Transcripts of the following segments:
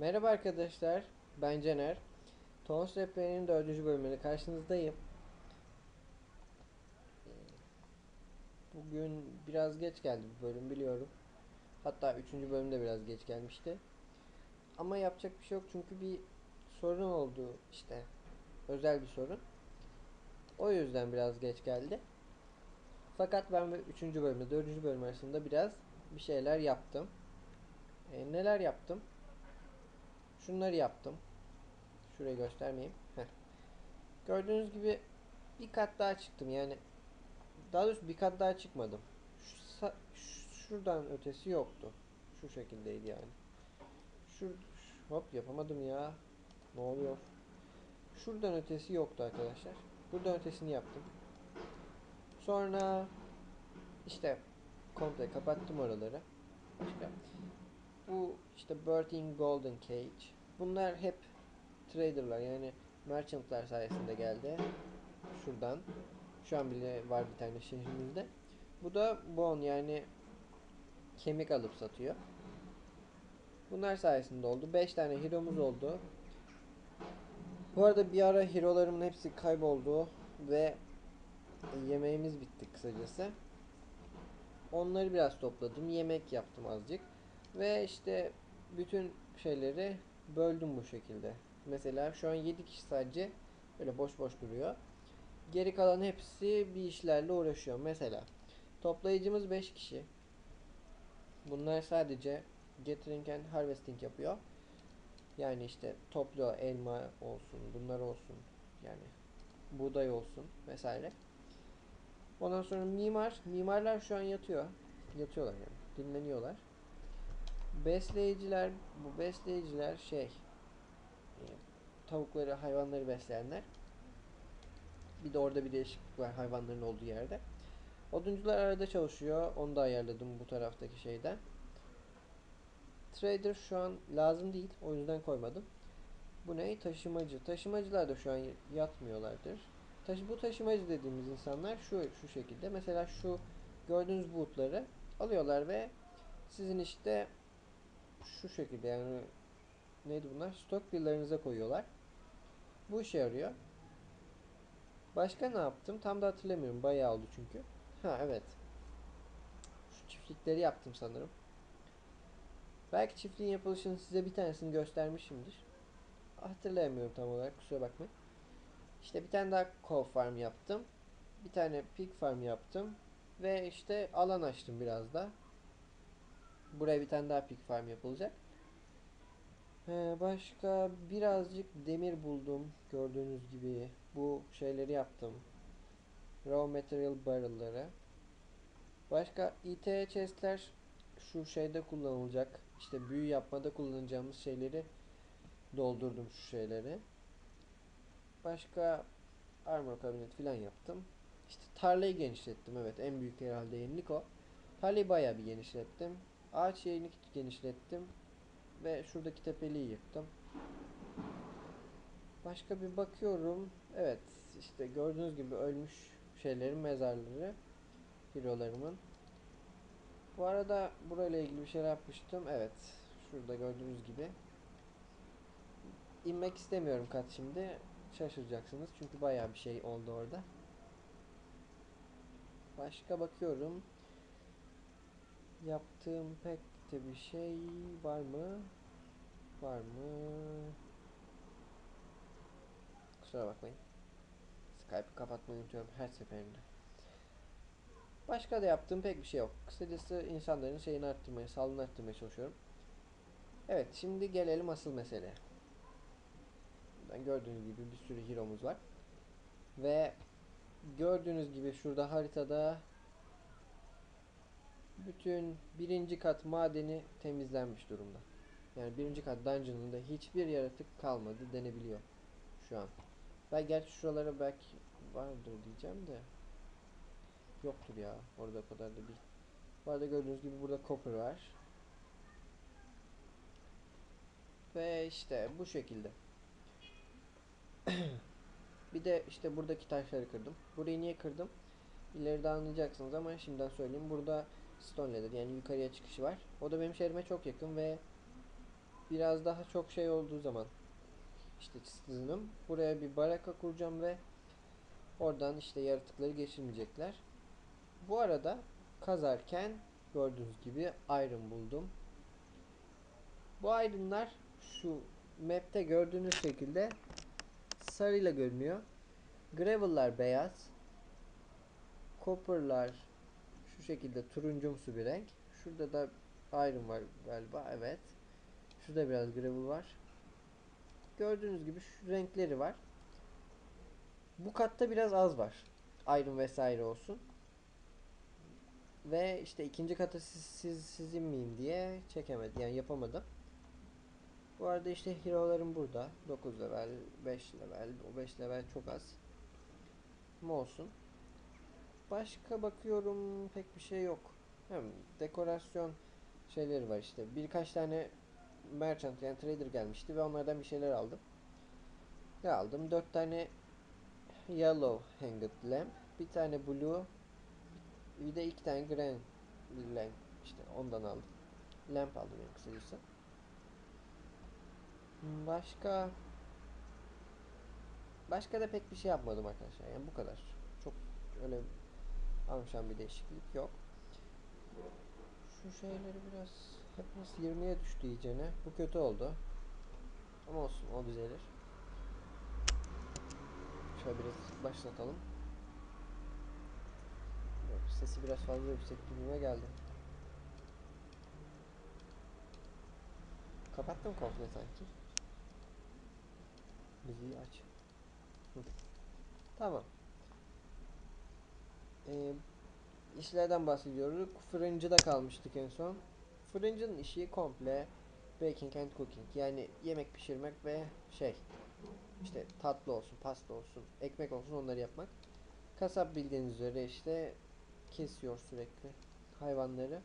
Merhaba arkadaşlar, ben Cener. Tons Rehberi'nin dördüncü bölümüyle karşınızdayım. Bugün biraz geç geldi bu bölüm biliyorum. Hatta üçüncü bölümde biraz geç gelmişti. Ama yapacak bir şey yok çünkü bir sorun oldu işte. Özel bir sorun. O yüzden biraz geç geldi. Fakat ben ve üçüncü bölümde dördüncü bölüm arasında biraz bir şeyler yaptım. E, neler yaptım? Şunları yaptım. Şurayı göstermeyeyim. Gördüğünüz gibi bir kat daha çıktım yani. Daha doğrusu bir kat daha çıkmadım. Şu, şuradan ötesi yoktu. Şu şekildeydi yani. Şu, hop yapamadım ya. Ne oluyor? Şuradan ötesi yoktu arkadaşlar. Buradan ötesini yaptım. Sonra işte komple kapattım oraları. Başka. Bu işte Birthing Golden Cage. Bunlar hep traderlar yani merchantlar sayesinde geldi. Şuradan. Şu an bile var bir tane şehrimizde. Bu da bone yani kemik alıp satıyor. Bunlar sayesinde oldu. 5 tane hero'muz oldu. Bu arada bir ara hero'larımın hepsi kayboldu ve yemeğimiz bitti kısacası. Onları biraz topladım. Yemek yaptım azıcık. Ve işte bütün şeyleri böldüm bu şekilde. Mesela şu an 7 kişi sadece böyle boş boş duruyor. Geri kalan hepsi bir işlerle uğraşıyor. Mesela toplayıcımız 5 kişi. Bunlar sadece getting and harvesting yapıyor. Yani işte topluyor elma olsun, bunlar olsun. Yani buğday olsun vesaire. Ondan sonra mimar, mimarlar şu an yatıyor. Yatıyorlar yani. Dinleniyorlar. Besleyiciler, bu besleyiciler şey e, tavukları, hayvanları besleyenler. Bir de orada bir değişiklik var hayvanların olduğu yerde. Oduncular arada çalışıyor. Onu da ayarladım bu taraftaki şeyden. Trader şu an lazım değil. O yüzden koymadım. Bu ne? Taşımacı. Taşımacılar da şu an yatmıyorlardır. Taşı, bu taşımacı dediğimiz insanlar şu şu şekilde. Mesela şu gördüğünüz bootları alıyorlar ve sizin işte şu şekilde yani neydi bunlar? Stok pillarınıza koyuyorlar. Bu işe yarıyor. Başka ne yaptım? Tam da hatırlamıyorum. Bayağı oldu çünkü. Ha evet. Şu çiftlikleri yaptım sanırım. Belki çiftliğin yapılışını size bir tanesini göstermişimdir. Hatırlayamıyorum tam olarak. Kusura bakmayın. İşte bir tane daha cow farm yaptım. Bir tane pig farm yaptım. Ve işte alan açtım biraz da. Buraya bir tane daha pig farm yapılacak. Ee, başka birazcık demir buldum. Gördüğünüz gibi bu şeyleri yaptım. Raw material barrel'ları. Başka IT chest'ler şu şeyde kullanılacak. İşte büyü yapmada kullanacağımız şeyleri doldurdum şu şeyleri. Başka armor cabinet falan yaptım. İşte tarlayı genişlettim. Evet en büyük herhalde yenilik o. Tarlayı bayağı bir genişlettim. Ağaç yerini genişlettim. Ve şuradaki tepeliği yıktım. Başka bir bakıyorum. Evet işte gördüğünüz gibi ölmüş şeylerin mezarları. Hero'larımın. Bu arada burayla ilgili bir şeyler yapmıştım. Evet. Şurada gördüğünüz gibi. İnmek istemiyorum kat şimdi. Şaşıracaksınız. Çünkü bayağı bir şey oldu orada. Başka bakıyorum. Yaptığım pek de bir şey var mı? Var mı? Kusura bakmayın. Skype'ı kapatmayı unutuyorum her seferinde. Başka da yaptığım pek bir şey yok. Kısacası insanların şeyini arttırmaya, sağlığını arttırmaya çalışıyorum. Evet, şimdi gelelim asıl meseleye. Buradan gördüğünüz gibi bir sürü hero'muz var. Ve gördüğünüz gibi şurada haritada bütün birinci kat madeni temizlenmiş durumda. Yani birinci kat dungeon'ında hiçbir yaratık kalmadı denebiliyor şu an. Ben gerçi şuralara belki vardır diyeceğim de yoktur ya. Orada kadar da değil. Bu arada gördüğünüz gibi burada copper var. Ve işte bu şekilde. bir de işte buradaki taşları kırdım. Burayı niye kırdım? İleride anlayacaksınız ama şimdiden söyleyeyim. Burada stone ladder yani yukarıya çıkışı var. O da benim şehrime çok yakın ve biraz daha çok şey olduğu zaman işte çizimim buraya bir baraka kuracağım ve oradan işte yaratıkları geçirmeyecekler. Bu arada kazarken gördüğünüz gibi iron buldum. Bu ironlar şu map'te gördüğünüz şekilde sarıyla görünüyor. Gravel'lar beyaz. Copper'lar şekilde turuncumsu bir renk. Şurada da iron var galiba. Evet. Şurada biraz gravel var. Gördüğünüz gibi şu renkleri var. Bu katta biraz az var. Iron vesaire olsun. Ve işte ikinci kata siz, siz sizin miyim diye çekemedim. Yani yapamadım. Bu arada işte hero'larım burada. 9 level, 5 level. O 5 level çok az. Ama olsun. Başka bakıyorum pek bir şey yok. Hem dekorasyon şeyleri var işte. Birkaç tane merchant yani trader gelmişti ve onlardan bir şeyler aldım. Ne aldım? 4 tane yellow hanged lamp, bir tane blue, bir de iki tane green lamp işte ondan aldım. Lamp aldım yani kısacası. Başka Başka da pek bir şey yapmadım arkadaşlar. Yani bu kadar. Çok öyle amşan bir değişiklik yok. Şu şeyleri biraz hepimiz 20'ye düştü iyicene. Bu kötü oldu. Ama olsun o düzelir. Şöyle biraz başlatalım. Yok, sesi biraz fazla yüksek gibime geldi. Kapattım komple sanki. Müziği aç. Hı. Tamam. Ee, işlerden bahsediyoruz. Fırıncıda kalmıştık en son. Fırıncının işi komple baking and cooking. Yani yemek pişirmek ve şey işte tatlı olsun, pasta olsun, ekmek olsun onları yapmak. Kasap bildiğiniz üzere işte kesiyor sürekli hayvanları.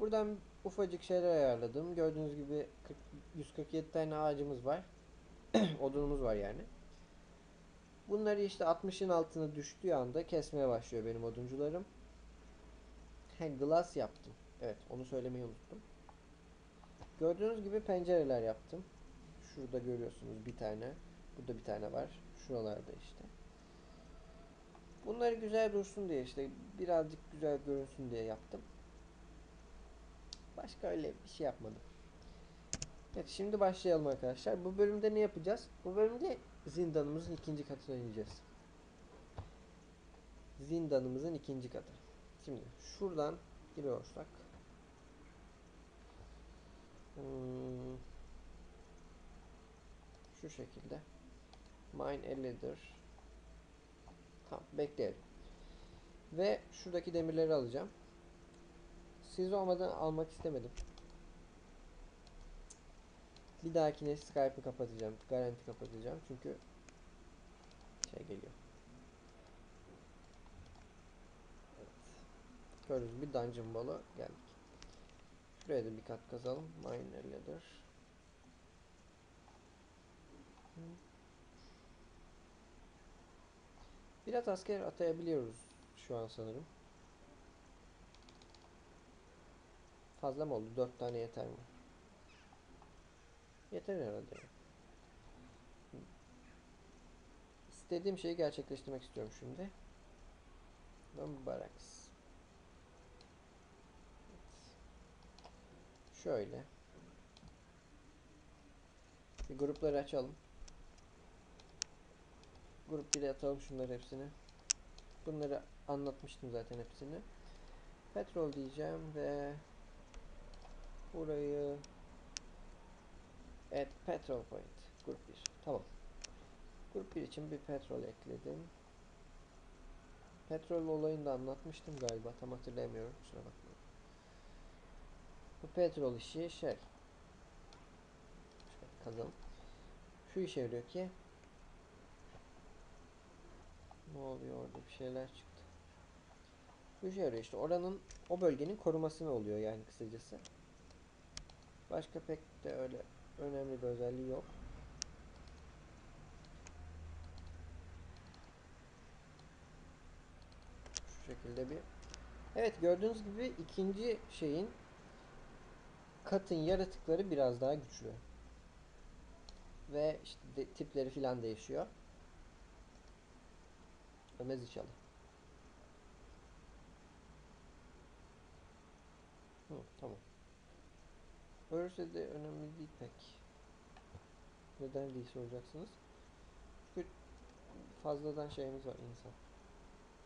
Buradan ufacık şeyler ayarladım. Gördüğünüz gibi 40, 147 tane ağacımız var. Odunumuz var yani. Bunları işte 60'ın altına düştüğü anda kesmeye başlıyor benim oduncularım. Glass yaptım. Evet, onu söylemeyi unuttum. Gördüğünüz gibi pencereler yaptım. Şurada görüyorsunuz bir tane. Burada bir tane var. Şuralarda işte. Bunları güzel dursun diye işte birazcık güzel görünsün diye yaptım. Başka öyle bir şey yapmadım. Evet şimdi başlayalım arkadaşlar. Bu bölümde ne yapacağız? Bu bölümde zindanımızın ikinci katına ineceğiz. Zindanımızın ikinci katı. Şimdi şuradan giriyorsak. Hmm, şu şekilde. Mine a ladder tamam bekleyelim. Ve şuradaki demirleri alacağım. Siz olmadan almak istemedim bir dahakine Skype'ı kapatacağım garanti kapatacağım çünkü şey geliyor evet. gördüğünüz bir dungeon balı geldik şuraya da bir kat kazalım mine a ladder Biraz asker atayabiliyoruz şu an sanırım. Fazla mı oldu? 4 tane yeter mi? Yeter herhalde. İstediğim şeyi gerçekleştirmek istiyorum şimdi. Ben baraks. Evet. Şöyle. Bir grupları açalım. Grup 1'e atalım şunları hepsini. Bunları anlatmıştım zaten hepsini. Petrol diyeceğim ve burayı et petrol point grup 1. Tamam. Grup 1 için bir petrol ekledim. Petrol olayını da anlatmıştım galiba. Tam hatırlayamıyorum. Kusura bakmayın. Bu petrol işi şey. Şöyle kazalım. Şu işe yarıyor ki ne oluyor orada bir şeyler çıktı. Bu işe yarıyor işte oranın o bölgenin korumasını oluyor yani kısacası. Başka pek de öyle önemli bir özelliği yok. Şu şekilde bir Evet gördüğünüz gibi ikinci şeyin katın yaratıkları biraz daha güçlü. Ve işte de- tipleri filan değişiyor. Ölmez inşallah. Hı, tamam. Ölürse de önemli değil pek. Neden diye soracaksınız. Çünkü fazladan şeyimiz var insan.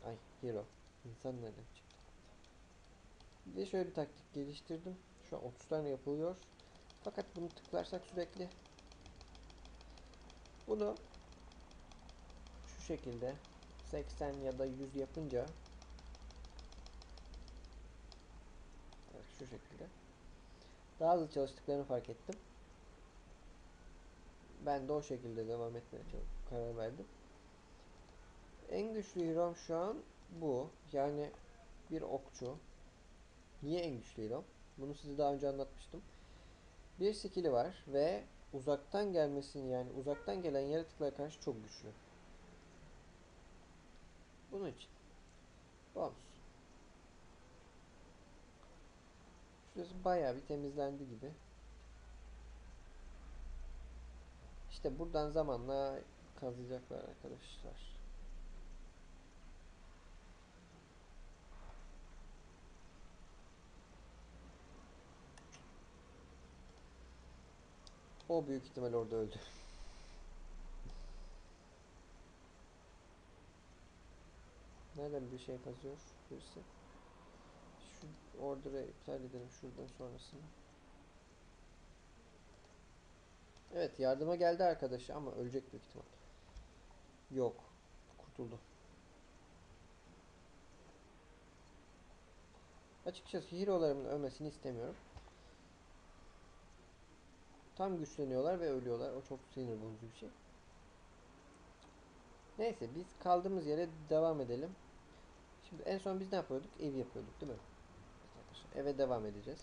Ay hero. İnsan nereden çıktı? Bir şöyle bir taktik geliştirdim. Şu an 30 tane yapılıyor. Fakat bunu tıklarsak sürekli bunu şu şekilde 80 ya da 100 yapınca evet, şu şekilde daha hızlı çalıştıklarını fark ettim. Ben de o şekilde devam etmeye karar verdim. En güçlü hero'm şu an bu. Yani bir okçu. Niye en güçlü hero? Bunu size daha önce anlatmıştım. Bir skill'i var ve uzaktan gelmesini yani uzaktan gelen yaratıklara karşı çok güçlü. Bunun için. Bonus. Şurası bayağı bir temizlendi gibi. İşte buradan zamanla kazıyacaklar arkadaşlar. O büyük ihtimal orada öldü. Nereden bir şey kazıyor birisi? Order'ı iptal edelim şuradan sonrasını. Evet yardıma geldi arkadaşı ama ölecek büyük ihtimal. Yok. Kurtuldu. Açıkçası hero'larımın ölmesini istemiyorum. Tam güçleniyorlar ve ölüyorlar. O çok sinir bozucu bir şey. Neyse biz kaldığımız yere devam edelim. Şimdi en son biz ne yapıyorduk? Ev yapıyorduk değil mi? Eve devam edeceğiz.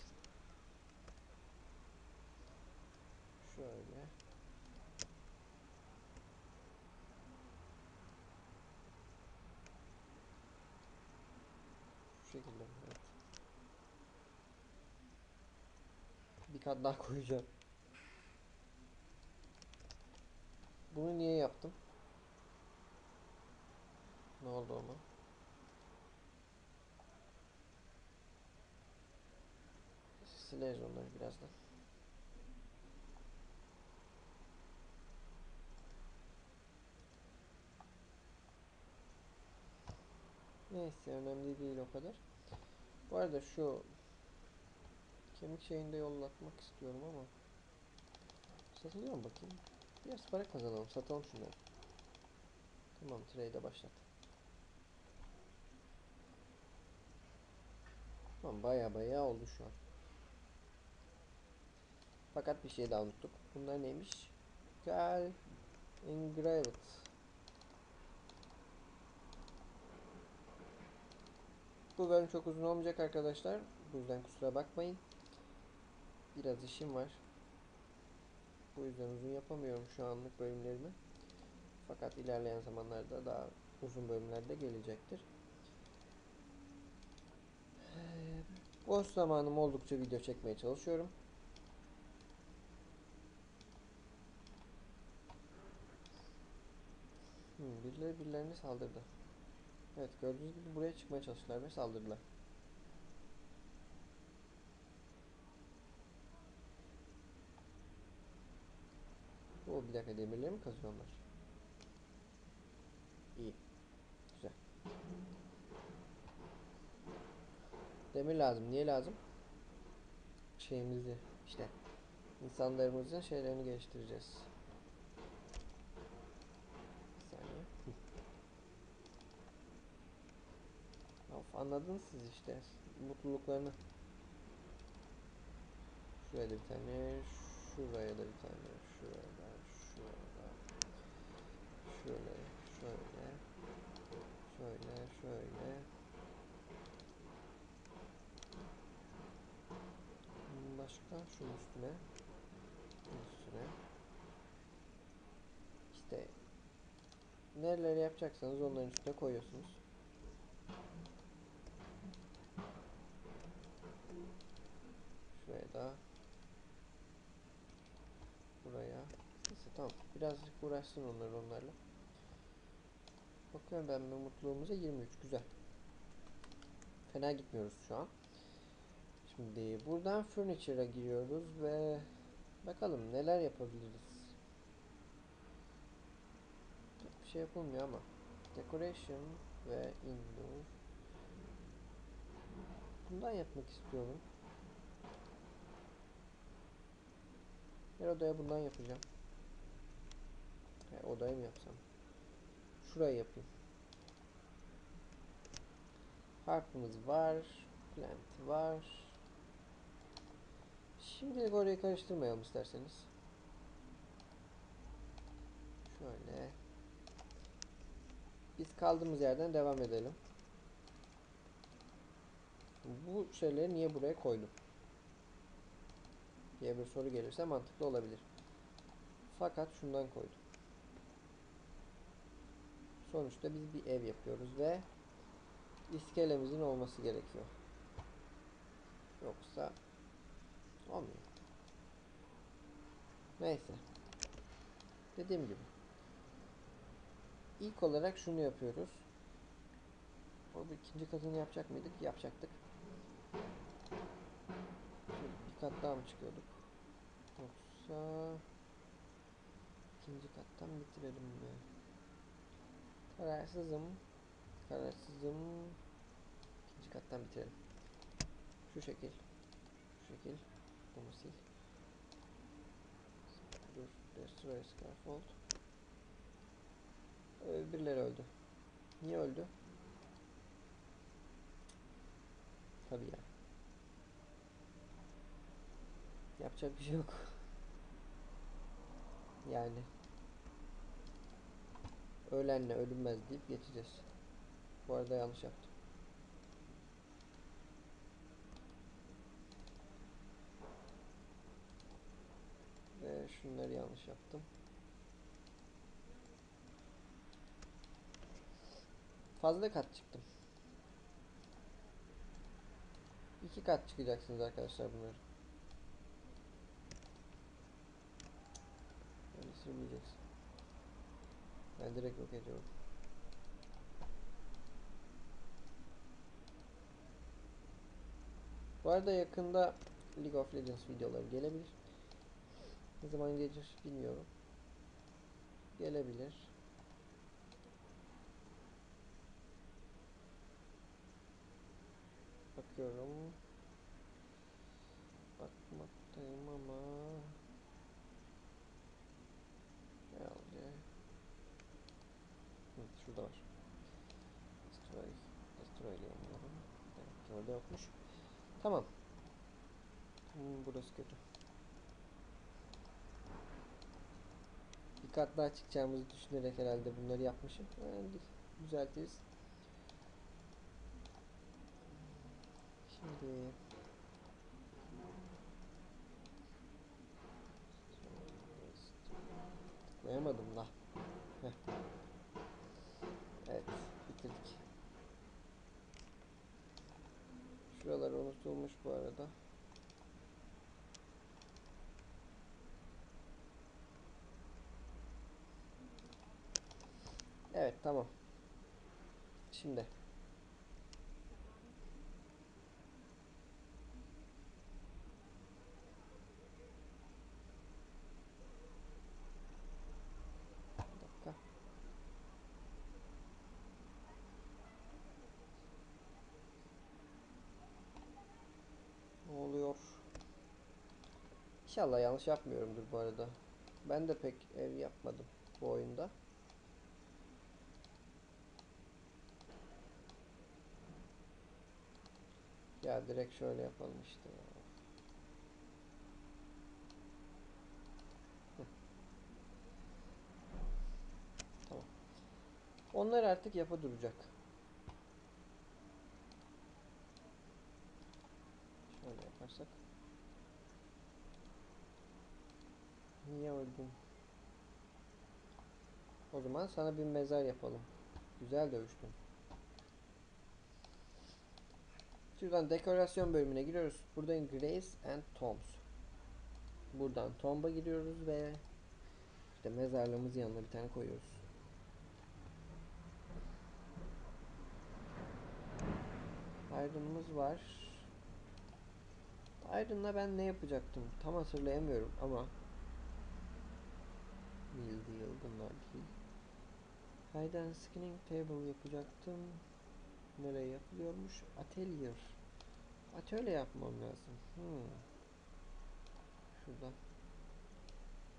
Şöyle. Şu şekilde. Evet. Bir kat daha koyacağım. Bunu niye yaptım? Ne oldu ama? Sileriz onları birazdan. Neyse önemli değil o kadar. Bu arada şu kemik şeyini de yollatmak istiyorum ama satılıyor mu bakayım? Biraz para kazanalım. Satalım şunları. Tamam trade'e başlat. Tamam baya baya oldu şu an. Fakat bir şey daha unuttuk. Bunlar neymiş? Gel. Engraved. Bu bölüm çok uzun olmayacak arkadaşlar. Bu yüzden kusura bakmayın. Biraz işim var. Bu yüzden uzun yapamıyorum şu anlık bölümlerimi. Fakat ilerleyen zamanlarda daha uzun bölümler de gelecektir. Ee, Boş zamanım oldukça video çekmeye çalışıyorum. Hmm, birileri birilerine saldırdı. Evet gördüğünüz gibi buraya çıkmaya çalıştılar ve saldırdılar. O bir dakika demirleri mi kazıyorlar? İyi. Güzel. Demir lazım. Niye lazım? Şeyimizi işte insanlarımızın şeylerini geliştireceğiz. Bir saniye. Hı. Of anladınız siz işte mutluluklarını. Şuraya da bir tane, şuraya da bir tane, şuraya da. Şöyle, şöyle, şöyle, şöyle. Başka şunun üstüne, şunun üstüne. İşte nereleri yapacaksanız onların üstüne koyuyorsunuz. Şuraya da Tamam. Birazcık uğraşsın onlar onlarla. Bakıyorum ben bir mutluluğumuza 23. Güzel. Fena gitmiyoruz şu an. Şimdi buradan furniture'a giriyoruz ve bakalım neler yapabiliriz. Bir şey yapılmıyor ama. Decoration ve indoor. Bundan yapmak istiyorum. Her odaya bundan yapacağım. Odayı mı yapsam? Şurayı yapayım. Harpımız var. Plant var. Şimdilik orayı karıştırmayalım isterseniz. Şöyle. Biz kaldığımız yerden devam edelim. Bu şeyleri niye buraya koydum? diye bir soru gelirse mantıklı olabilir. Fakat şundan koydum. Sonuçta biz bir ev yapıyoruz ve iskelemizin olması gerekiyor. Yoksa olmuyor. Neyse. Dediğim gibi. İlk olarak şunu yapıyoruz. O bu ikinci katını yapacak mıydık? Yapacaktık. Bir kat daha mı çıkıyorduk? Yoksa ikinci kattan bitirelim mi? Kararsızım. Kararsızım. İkinci kattan bitirelim. Şu şekil. Şu şekil. Bunu sil. Dur. Destroy scaffold. Ee, birileri öldü. Niye öldü? Tabii ya. Yapacak bir şey yok. Yani. Ölenle ölünmez deyip geçeceğiz. Bu arada yanlış yaptım. Ve şunları yanlış yaptım. Fazla kat çıktım. İki kat çıkacaksınız arkadaşlar bunları. Böyle sürmeyeceksin. Ben direkt yok ediyorum. Bu arada yakında League of Legends videoları gelebilir. Ne zaman gelir bilmiyorum. Gelebilir. Bakıyorum. Bakmaktayım ama herhalde Hı, şurada var. Destroy. Destroy ile yanıyorum. Orada yokmuş. Tamam. Hmm, burası kötü. Bir kat daha çıkacağımızı düşünerek herhalde bunları yapmışım. Yani düzeltiriz. Şimdi tıklayamadım da. Heh. Evet, bitirdik. Şuralar unutulmuş bu arada. Evet, tamam. Şimdi oluyor? İnşallah yanlış yapmıyorumdur bu arada. Ben de pek ev yapmadım bu oyunda. Ya direkt şöyle yapalım işte. Tamam. Onlar artık yapa duracak. Şöyle yaparsak. Niye öldün? O zaman sana bir mezar yapalım. Güzel dövüştün. Şuradan dekorasyon bölümüne giriyoruz. Buradan Graves and Tombs. Buradan Tomb'a giriyoruz ve Bir de mezarlığımızın yanına bir tane koyuyoruz. Iron'ımız var. Iron'la ben ne yapacaktım? Tam hatırlayamıyorum ama Değil değil bunlar değil. And skinning table yapacaktım. Nereye yapılıyormuş? Atelier. Atölye yapmam lazım. Hmm. Şurada.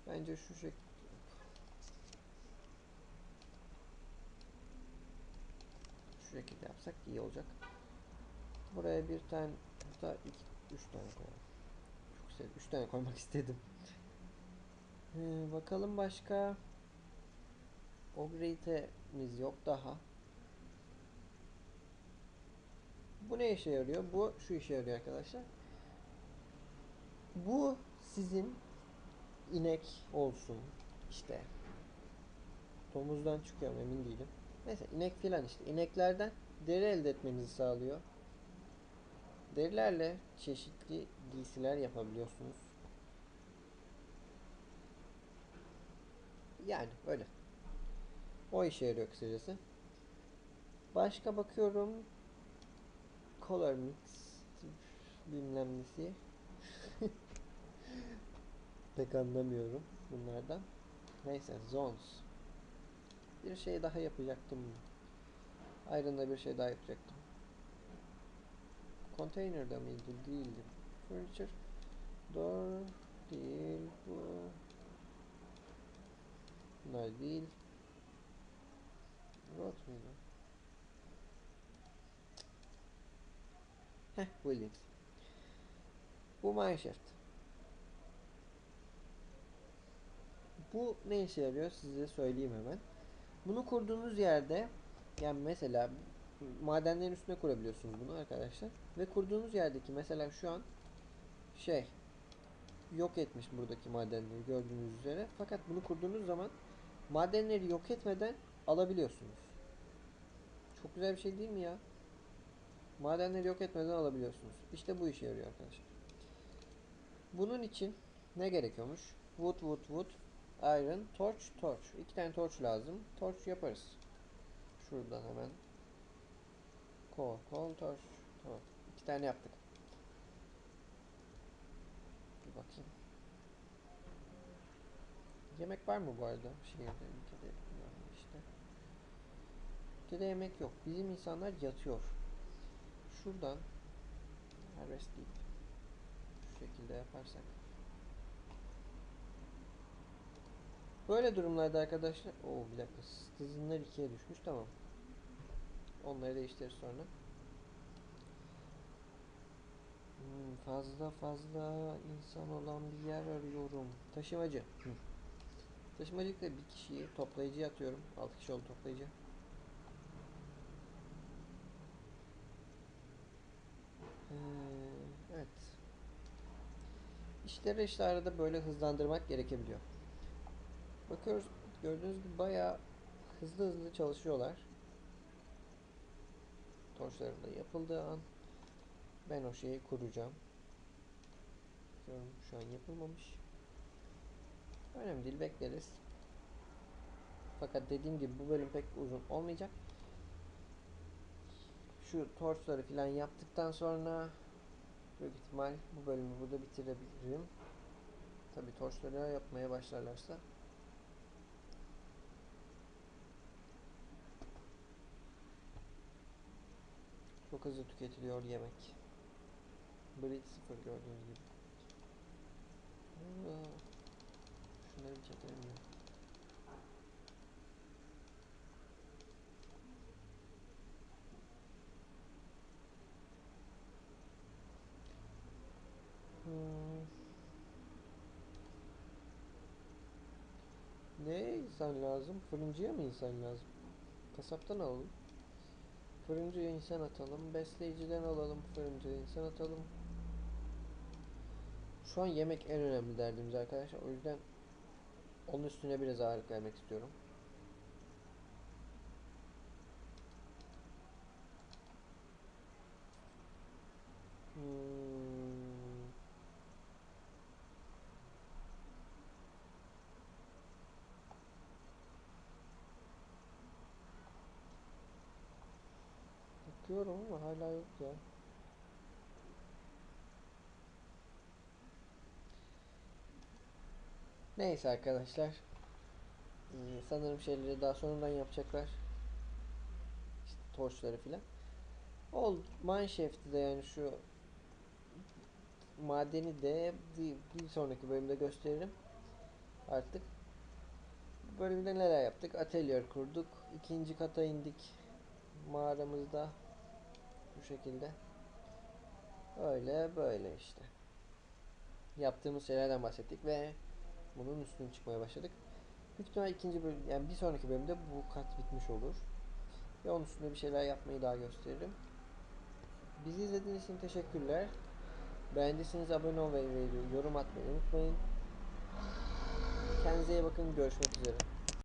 Bence şu şekilde şekilde yapsak iyi olacak. Buraya bir tane hatta iki, üç tane koyalım. Çok güzel. Üç tane koymak istedim. Ee, bakalım başka. Ogrete'miz yok daha. Bu ne işe yarıyor? Bu şu işe yarıyor arkadaşlar. Bu sizin inek olsun işte domuzdan çıkıyor mu emin değilim. Neyse inek filan işte ineklerden deri elde etmenizi sağlıyor. Derilerle çeşitli giysiler yapabiliyorsunuz. Yani öyle. O işe yarıyor kısacası. Başka bakıyorum. Color mix bilmem nesi. Pek anlamıyorum bunlardan. Neyse zones. Bir şey daha yapacaktım. Iron'da bir şey daha yapacaktım. Container'da mıydı? Değildi. Furniture. Door değil bu. Bunlar değil. Rot muydu? Heh, buildings. Bu mineshaft. Bu ne işe yarıyor size söyleyeyim hemen. Bunu kurduğunuz yerde yani mesela madenlerin üstüne kurabiliyorsunuz bunu arkadaşlar. Ve kurduğunuz yerdeki mesela şu an şey yok etmiş buradaki madenleri gördüğünüz üzere. Fakat bunu kurduğunuz zaman madenleri yok etmeden alabiliyorsunuz. Çok güzel bir şey değil mi ya? Madenleri yok etmeden alabiliyorsunuz. İşte bu işe yarıyor arkadaşlar. Bunun için ne gerekiyormuş? Wood, wood, wood, iron, torch, torch. İki tane torch lazım. Torch yaparız. Şuradan hemen. Coal, coal, torch. Tamam. İki tane yaptık. Bir bakayım. Yemek var mı bu arada? Şehirde, ülkede işte. Ülkede yemek yok. Bizim insanlar yatıyor. Şuradan harvest deyip şu şekilde yaparsak. Böyle durumlarda arkadaşlar o bir dakika hızınlar ikiye düşmüş tamam. Onları değiştiririz sonra. Hmm, fazla fazla insan olan bir yer arıyorum. Taşımacı. Hı. Taşımacılıkta bir kişiyi toplayıcıya atıyorum. 6 kişi oldu toplayıcı. Ee, evet. İşleri işte arada böyle hızlandırmak gerekebiliyor. Bakıyoruz gördüğünüz gibi bayağı hızlı hızlı çalışıyorlar. Torçların da yapıldığı an ben o şeyi kuracağım. Bakıyorum şu an yapılmamış. Önemli değil bekleriz. Fakat dediğim gibi bu bölüm pek uzun olmayacak. Şu torçları filan yaptıktan sonra büyük ihtimal bu bölümü burada bitirebilirim. Tabi torçları yapmaya başlarlarsa Çok hızlı tüketiliyor yemek. Brit sıfır gördüğünüz gibi. Şunları bir çekelim ya. Hmm. Ne insan lazım? Fırıncıya mı insan lazım? Kasaptan alalım. Fırıncıya insan atalım. Besleyiciden alalım. Fırıncıya insan atalım. Şu an yemek en önemli derdimiz arkadaşlar. O yüzden onun üstüne biraz ağırlık vermek istiyorum. Hmm. Arıyorum ama hala yok ya. Neyse arkadaşlar. Ee, sanırım şeyleri daha sonradan yapacaklar. İşte torçları filan. Oldu. Mineshaft'ı da yani şu madeni de bir, sonraki bölümde gösteririm. Artık. Bölümde neler yaptık? Atölye kurduk. İkinci kata indik. Mağaramızda. Bu şekilde. Öyle böyle işte. Yaptığımız şeylerden bahsettik ve bunun üstüne çıkmaya başladık. Büyük ihtimal ikinci bölüm, yani bir sonraki bölümde bu kat bitmiş olur. Ve onun üstünde bir şeyler yapmayı daha gösteririm. Bizi izlediğiniz için teşekkürler. Beğendiyseniz abone olmayı ve yorum atmayı unutmayın. Kendinize iyi bakın. Görüşmek üzere.